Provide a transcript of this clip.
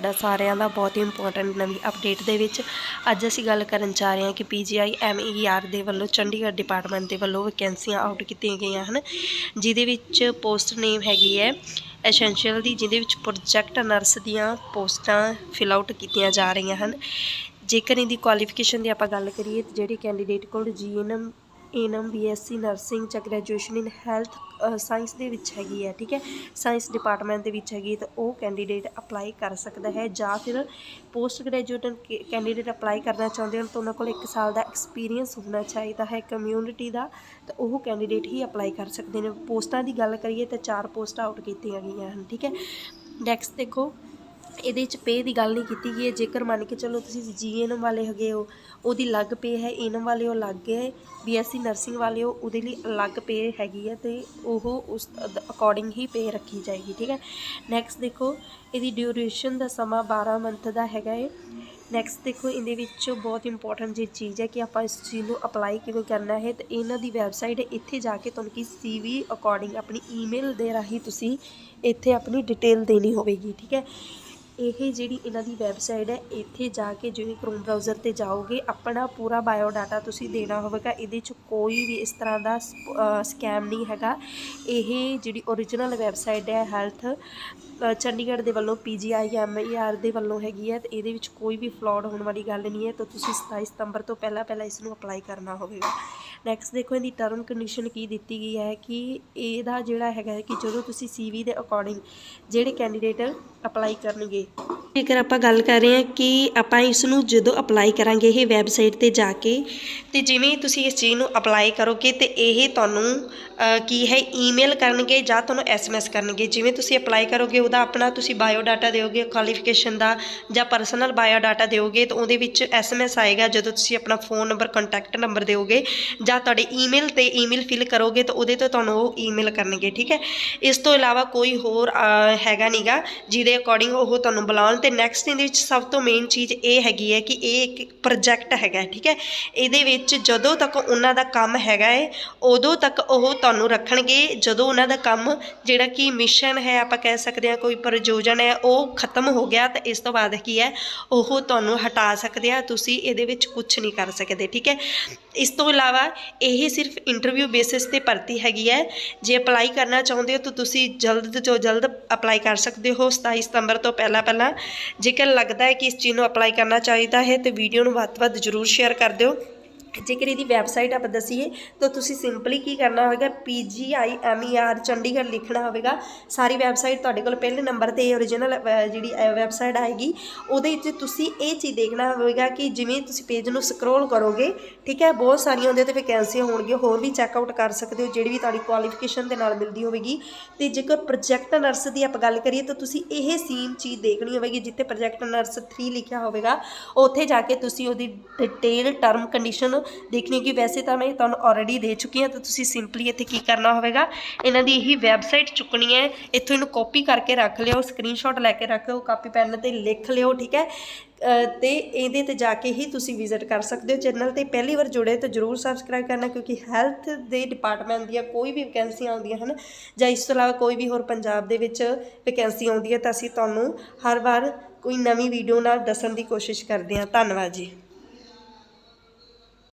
ਤੁਹਾਡਾ ਸਾਰਿਆਂ ਦਾ ਬਹੁਤ ਹੀ ਇੰਪੋਰਟੈਂਟ ਨਵੀਂ ਅਪਡੇਟ ਦੇ ਵਿੱਚ ਅੱਜ ਅਸੀਂ ਗੱਲ ਕਰਨ ਜਾ ਰਹੇ ਹਾਂ ਕਿ ਪੀਜੀਆਈ ਐਮਈਆਰ ਦੇ ਵੱਲੋਂ ਚੰਡੀਗੜ੍ਹ ਡਿਪਾਰਟਮੈਂਟ ਦੇ ਵੱਲੋਂ ਵੈਕੈਂਸੀਆਂ ਆਊਟ ਕੀਤੀਆਂ ਗਈਆਂ ਹਨ, ਜਿਹਦੇ ਵਿੱਚ ਪੋਸਟ ਨੇਮ ਹੈਗੀ ਹੈ ਐਸੈਂਸ਼ੀਅਲ ਦੀ, ਜਿਹਦੇ ਵਿੱਚ ਪ੍ਰੋਜੈਕਟ ਨਰਸ ਦੀਆਂ ਪੋਸਟਾਂ ਫਿਲ ਆਊਟ ਕੀਤੀਆਂ ਜਾ ਰਹੀਆਂ ਹਨ। ਜੇਕਰ ਇਹਦੀ ਕੁਆਲੀਫਿਕੇਸ਼ਨ ਦੀ ਆਪਾਂ ਗੱਲ ਕਰੀਏ, ਤਾਂ ਜਿਹੜੇ ਕੈਂਡੀਡੇਟ ਕੋਲ ਜੀਐਨਐਮ ਐਨਐਮ ਬੀਐਸਸੀ ਨਰਸਿੰਗ ਜਾਂ ਗ੍ਰੈਜੂਏਸ਼ਨ ਇਨ ਹੈਲਥ ਸਾਇੰਸ ਦੇ ਵਿੱਚ ਹੈਗੀ ਹੈ, ਠੀਕ ਹੈ? ਸਾਇੰਸ ਡਿਪਾਰਟਮੈਂਟ ਦੇ ਵਿੱਚ ਹੈਗੀ ਤਾਂ ਉਹ ਕੈਂਡੀਡੇਟ ਅਪਲਾਈ ਕਰ ਸਕਦਾ ਹੈ ਜਾਂ ਫਿਰ ਪੋਸਟ ਗ੍ਰੈਜੂਏਟ ਕੈਂਡੀਡੇਟ ਅਪਲਾਈ ਕਰਨਾ ਚਾਹੁੰਦੇ ਹਨ ਤਾਂ ਉਹਨਾਂ ਕੋਲ 1 ਸਾਲ ਦਾ ਐਕਸਪੀਰੀਅੰਸ ਹੋਣਾ ਚਾਹੀਦਾ ਹੈ ਕਮਿਊਨਿਟੀ ਦਾ, ਤਾਂ ਉਹ ਕੈਂਡੀਡੇਟ ਹੀ ਅਪਲਾਈ ਕਰ ਸਕਦੇ ਨੇ। ਪੋਸਟਾਂ ਦੀ ਗੱਲ ਕਰੀਏ ਤਾਂ ਚਾਰ ਪੋਸਟਾਂ ਆਊਟ ਕੀਤੀਆਂ ਗਈਆਂ ਹਨ, ਠੀਕ ਹੈ? ਨੈਕਸਟ ਦੇਖੋ ਇਹਦੇ ਵਿੱਚ ਪੇ ਦੀ ਗੱਲ ਨਹੀਂ ਕੀਤੀ ਗਈ ਹੈ। ਜੇਕਰ ਮੰਨ ਕੇ ਚਲੋ ਤੁਸੀਂ ਜੀਐਨਐਮ ਵਾਲੇ ਹੈਗੇ ਹੋ, ਉਹਦੀ ਅਲੱਗ ਪੇ ਹੈ ਐਨਐਮ ਵਾਲੇ ਉਹ ਅਲੱਗ ਹੈ ਬੀਐਸਸੀ ਨਰਸਿੰਗ ਵਾਲੇ ਹੋ ਉਹਦੇ ਲਈ ਅਲੱਗ ਪੇ ਹੈਗੀ ਹੈ ਤੇ ਉਹ ਉਸ ਅਕੋਰਡਿੰਗ ਹੀ ਪੇ ਰੱਖੀ ਜਾਏਗੀ, ਠੀਕ ਹੈ? ਨੈਕਸਟ ਦੇਖੋ, ਇਹਦੀ ਡਿਊਰੇਸ਼ਨ ਦਾ ਸਮਾਂ 12 ਮੰਥ ਦਾ ਹੈਗਾ ਹੈ ਨੈਕਸਟ ਦੇਖੋ, ਇਹਦੇ ਵਿੱਚ ਬਹੁਤ ਇੰਪੋਰਟੈਂਟ ਜੀ ਚੀਜ਼ ਹੈ ਕਿ ਆਪਾਂ ਇਸ ਚੀਜ਼ ਨੂੰ ਅਪਲਾਈ ਕਿਵੇਂ ਕਰਨਾ ਹੈ ਤੇ ਇਹਨਾਂ ਦੀ ਵੈਬਸਾਈਟ ਇੱਥੇ ਜਾ ਕੇ ਤੁਹਾਨੂੰ ਕੀ ਸੀਵੀ ਅਕੋਰਡਿੰਗ ਆਪਣੀ ਈਮੇਲ ਦੇ ਰਾਹੀਂ ਤੁਸੀਂ ਇੱਥੇ ਆਪਣੀ ਡਿਟੇਲ ਦੇਣੀ ਹੋਵੇਗੀ, ਠੀਕ ਹੈ? ਇਹ ਜਿਹੜੀ ਇਹਨਾਂ ਦੀ ਵੈਬਸਾਈਟ ਹੈ, ਇੱਥੇ ਜਾ ਕੇ ਜਿਵੇਂ ਕ੍ਰੋਮ ਬ੍ਰਾਊਜ਼ਰ ਤੇ ਜਾਓਗੇ, ਆਪਣਾ ਪੂਰਾ ਬਾਇਓ ਡਾਟਾ ਤੁਸੀਂ ਦੇਣਾ ਹੋਵੇਗਾ। ਇਹਦੇ 'ਚ ਕੋਈ ਵੀ ਇਸ ਤਰ੍ਹਾਂ ਦਾ ਸਕੈਮ ਨਹੀਂ ਹੈਗਾ। ਇਹ ਜਿਹੜੀ ਓਰੀਜਨਲ ਵੈਬਸਾਈਟ ਹੈ ਹੈਲਥ ਚੰਡੀਗੜ੍ਹ ਦੇ ਵੱਲੋਂ ਪੀਜੀਆਈ ਐਮਈਆਰ ਦੇ ਵੱਲੋਂ ਹੈਗੀ ਹੈ। ਤੇ ਇਹਦੇ ਵਿੱਚ ਕੋਈ ਵੀ ਫਰਾਡ ਹੋਣ ਵਾਲੀ ਗੱਲ ਨਹੀਂ ਹੈ। ਤਾਂ ਤੁਸੀਂ 27 ਸਤੰਬਰ ਤੋਂ ਪਹਿਲਾਂ ਪਹਿਲਾਂ ਇਸ ਨੂੰ ਅਪਲਾਈ ਕਰਨਾ ਹੋਵੇਗਾ। ਨੈਕਸਟ ਦੇਖੋ, ਇਹਦੀ ਟਰਮ ਕੰਡੀਸ਼ਨ ਕੀ ਦਿੱਤੀ ਗਈ ਹੈ ਕਿ ਇਹਦਾ ਜਿਹੜਾ ਹੈਗਾ ਹੈ ਕਿ ਜਦੋਂ ਤੁਸੀਂ ਸੀਵੀ ਦੇ ਅਕੋਰਡਿੰਗ ਜਿਹੜੇ ਕੈਂਡੀਡੇਟ ਅਪਲਾਈ ਕਰਨਗੇ ਜੇਕਰ ਆਪਾਂ ਗੱਲ ਕਰ ਰਹੇ ਹਾਂ ਕਿ ਆਪਾਂ ਇਸ ਨੂੰ ਜਦੋਂ ਅਪਲਾਈ ਕਰਾਂਗੇ ਇਹ ਵੈਬਸਾਈਟ ਤੇ ਜਾ ਕੇ ਤੇ ਜਿਵੇਂ ਤੁਸੀਂ ਇਸ ਚੀਜ਼ ਨੂੰ ਅਪਲਾਈ ਕਰੋਗੇ ਤੇ ਇਹ ਤੁਹਾਨੂੰ ਕੀ ਹੈ ਈਮੇਲ ਕਰਨਗੇ ਜਾਂ ਤੁਹਾਨੂੰ ਐਸਐਮਐਸ ਕਰਨਗੇ। ਜਿਵੇਂ ਤੁਸੀਂ ਅਪਲਾਈ ਕਰੋਗੇ ਉਹਦਾ ਆਪਣਾ ਤੁਸੀਂ ਬਾਇਓ ਡਾਟਾ ਦਿਓਗੇ ਕੁਆਲੀਫਿਕੇਸ਼ਨ ਦਾ ਜਾਂ ਪਰਸਨਲ ਬਾਇਓ ਡਾਟਾ ਦਿਓਗੇ ਤਾਂ ਉਹਦੇ ਵਿੱਚ ਐਸਐਮਐਸ ਆਏਗਾ। ਜਦੋਂ ਤੁਸੀਂ ਆਪਣਾ ਫੋਨ ਨੰਬਰ ਕੰਟੈਕਟ ਨੰਬਰ ਦਿਓਗੇ ਜਾਂ ਤੁਹਾਡੇ ਈਮੇਲ ਤੇ ਈਮੇਲ ਫਿਲ ਕਰੋਗੇ ਤਾਂ ਉਹਦੇ ਤੋਂ ਤੁਹਾਨੂੰ ਉਹ ਈਮੇਲ ਕਰਨਗੇ ਠੀਕ ਹੈ? ਇਸ ਤੋਂ ਇਲਾਵਾ ਕੋਈ ਹੋਰ ਅ, ਹੈਗਾ ਨਹੀਂਗਾ ਜਿਹਦੇ ਅਕੋਰਡਿੰਗ ਉਹ ਤੁਹਾਨੂੰ ਬੁਲਾਉਣ ਤੇ ਨੈਕਸਟ ਇਹਦੇ ਵਿੱਚ ਸਭ ਤੋਂ ਮੇਨ ਚੀਜ਼ ਇਹ ਹੈਗੀ ਹੈ ਕਿ ਇਹ ਇੱਕ ਪ੍ਰੋਜੈਕਟ ਹੈਗਾ, ਠੀਕ ਹੈ? ਇਹਦੇ ਵਿੱਚ ਜਦੋਂ ਤੱਕ ਉਹਨਾਂ ਦਾ ਕੰਮ ਹੈਗਾ ਹੈ, ਉਦੋਂ ਤੱਕ ਉਹ ਤੁਹਾਨੂੰ ਰੱਖਣਗੇ। ਜਦੋਂ ਉਹਨਾਂ ਦਾ ਕੰਮ ਜਿਹੜਾ ਕਿ ਮਿਸ਼ਨ ਹੈ, ਆਪਾਂ ਕਹਿ ਸਕਦੇ ਹਾਂ ਕੋਈ ਪ੍ਰਯੋਜਨ ਹੈ, ਉਹ ਖਤਮ ਹੋ ਗਿਆ, ਤਾਂ ਇਸ ਤੋਂ ਬਾਅਦ ਕੀ ਹੈ? ਉਹ ਤੁਹਾਨੂੰ ਹਟਾ ਸਕਦੇ ਆ, ਤੁਸੀਂ ਇਹਦੇ ਵਿੱਚ ਕੁਝ ਨਹੀਂ ਕਰ ਸਕਦੇ, ਠੀਕ ਹੈ? ਇਸ ਤੋਂ ਇਲਾਵਾ ਇਹ ਸਿਰਫ ਇੰਟਰਵਿਊ ਬੇਸਿਸ ਤੇ ਭਰਤੀ ਹੈਗੀ ਹੈ। ਜੇ ਅਪਲਾਈ ਕਰਨਾ ਚਾਹੁੰਦੇ ਹੋ ਤਾਂ ਤੁਸੀਂ ਜਲਦ ਤੋਂ ਜਲਦ ਅਪਲਾਈ ਕਰ ਸਕਦੇ ਹੋ। 27 ਸਤੰਬਰ ਤੋਂ ਪਹਿਲਾਂ ਪਹਿਲਾਂ। ਜੇਕਰ ਲੱਗਦਾ ਹੈ ਕਿ ਇਸ ਚੀਜ਼ ਨੂੰ ਅਪਲਾਈ ਕਰਨਾ ਚਾਹੀਦਾ ਹੈ, ਤੇ ਵੀਡੀਓ ਨੂੰ ਵੱਧ ਤੋਂ ਵੱਧ ਜ਼ਰੂਰ ਸ਼ੇਅਰ ਕਰ ਦਿਓ। ਜੇਕਰ ਇਹਦੀ ਵੈਬਸਾਈਟ ਆਪਾਂ ਦਸੀਏ, ਤਾਂ ਤੁਸੀਂ ਸਿੰਪਲੀ ਕੀ ਕਰਨਾ ਹੋਵੇਗਾ ਪੀਜੀਆਈਐਮਈਆਰ ਚੰਡੀਗੜ੍ਹ ਲਿਖਣਾ ਹੋਵੇਗਾ। ਸਾਰੀ ਵੈਬਸਾਈਟ ਤੁਹਾਡੇ ਕੋਲ ਪਹਿਲੇ ਨੰਬਰ ਤੇ ਓਰੀਜਨਲ ਜਿਹੜੀ ਵੈਬਸਾਈਟ ਆਏਗੀ, ਉਹਦੇ ਵਿੱਚ ਤੁਸੀਂ ਇਹ ਚੀਜ਼ ਦੇਖਣਾ ਹੋਵੇਗਾ ਕਿ ਜਿਵੇਂ ਤੁਸੀਂ ਪੇਜ ਨੂੰ ਸਕਰੋਲ ਕਰੋਗੇ, ਠੀਕ ਹੈ, ਬਹੁਤ ਸਾਰੀਆਂ ਉਹਦੇ ਤੇ ਵੈਕੈਂਸੀਆਂ ਹੋਣਗੀਆਂ, ਹੋਰ ਵੀ ਚੈੱਕ ਆਊਟ ਕਰ ਸਕਦੇ ਹੋ, ਜਿਹੜੀ ਵੀ ਤੁਹਾਡੀ ਕੁਆਲੀਫਿਕੇਸ਼ਨ ਦੇ ਨਾਲ ਮਿਲਦੀ ਹੋਵੇਗੀ। ਤੇ ਜੇਕਰ ਪ੍ਰੋਜੈਕਟ ਨਰਸ ਦੀ ਆਪਾਂ ਗੱਲ ਕਰੀਏ, ਤਾਂ ਤੁਸੀਂ ਇਹ ਸੇਮ ਚੀਜ਼ ਦੇਖਣੀ ਹੋਵੇਗੀ, ਜਿੱਥੇ ਪ੍ਰੋਜੈਕਟ ਨਰਸ 3 ਲਿਖਿਆ ਹੋਵੇਗਾ, ਉੱਥੇ ਜਾ ਕੇ ਤੁਸੀਂ ਉਹਦੀ ਡਿਟੇਲ ਟਰਮ ਕੰਡੀਸ਼ਨ ਦੇਖਣੀ ਕਿ ਵੈਸੇ ਤਾਂ ਮੈਂ ਤੁਹਾਨੂੰ ਆਲਰੇਡੀ ਦੇ ਚੁੱਕੀ ਹਾਂ ਤਾਂ ਤੁਸੀਂ ਸਿੰਪਲੀ ਇੱਥੇ ਕੀ ਕਰਨਾ ਹੋਵੇਗਾ? ਇਹਨਾਂ ਦੀ ਇਹੀ ਵੈਬਸਾਈਟ ਚੁੱਕਣੀ ਹੈ। ਇੱਥੋਂ ਇਹਨੂੰ ਕਾਪੀ ਕਰਕੇ ਰੱਖ ਲਿਓ ਸਕਰੀਨਸ਼ਾਟ ਲੈ ਕੇ ਰੱਖੋ ਕਾਪੀ ਪੈਨ ਤੇ ਲਿਖ ਲਿਓ ਠੀਕ ਹੈ? ਅ, ਤੇ ਇਹਦੇ ਤੇ ਜਾ ਕੇ ਹੀ ਤੁਸੀਂ ਵਿਜ਼ਿਟ ਕਰ ਸਕਦੇ ਹੋ। ਚੈਨਲ ਤੇ ਪਹਿਲੀ ਵਾਰ ਜੁੜੇ ਤਾਂ ਜਰੂਰ ਸਬਸਕ੍ਰਾਈਬ ਕਰਨਾ ਕਿਉਂਕਿ ਹੈਲਥ ਦੇ ਡਿਪਾਰਟਮੈਂਟ ਦੀਆਂ ਕੋਈ ਵੀ ਵੈਕੈਂਸੀਆਂ ਆਉਂਦੀਆਂ ਹਨ ਜਾਂ ਇਸ ਤੋਂ ਇਲਾਵਾ ਕੋਈ ਵੀ ਹੋਰ ਪੰਜਾਬ ਦੇ ਵਿੱਚ ਵੈਕੈਂਸੀ ਆਉਂਦੀ ਹੈ ਤਾਂ ਅਸੀਂ ਤੁਹਾਨੂੰ ਹਰ ਵਾਰ ਕੋਈ ਨਵੀਂ ਵੀਡੀਓ ਨਾਲ ਦੱਸਣ ਦੀ ਕੋਸ਼ਿਸ਼ ਕਰਦੇ ਹਾਂ। ਧੰਨਵਾਦ ਜੀ।